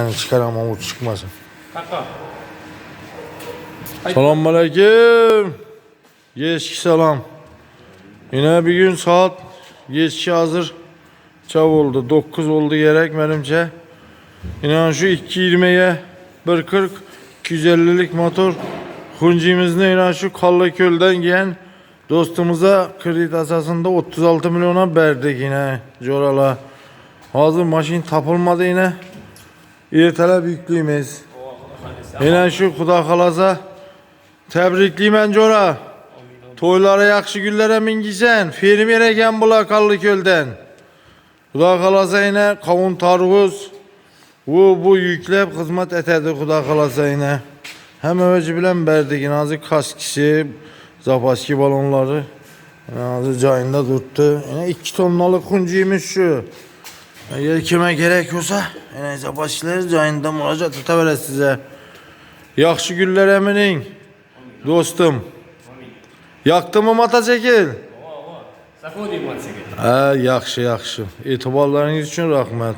Yani çıkaramam o çıkmasın. Kaka. Selamun aleyküm. Geçki selam. Yine bir gün saat geçki hazır. Çav oldu. 9 oldu gerek benimce. Yine şu 220'ye 140 250'lik motor. Huncimizin yine şu Kallıköl'den gelen dostumuza kredi asasında 36 milyona verdik yine Corala. Hazır maşin tapılmadı yine. İrtele büyüklüğümüz. Yine şu Kuda Kalasa Təbrikliyim Əncora. Toylara yaxşı günlərə mingisen. Fermerə gən bula Kallıköldən. Xuda qalasa yine kavun tarvuz. Bu bu yüklep hizmet etedi Xuda qalasa yine. Hem övəcü bilən bərdik nazı kaskisi, zapaski balonları. Nazı cayında durdu. Yine 2 tonnalık huncuymuş şu. Eğer kime gerekiyorsa en azı başlarız ayında müracaat etavere size. Yakşı güller eminin. Dostum. Yaktı mı mata çekil. Ha, yakşı yakşı. İtibarlarınız için rahmet.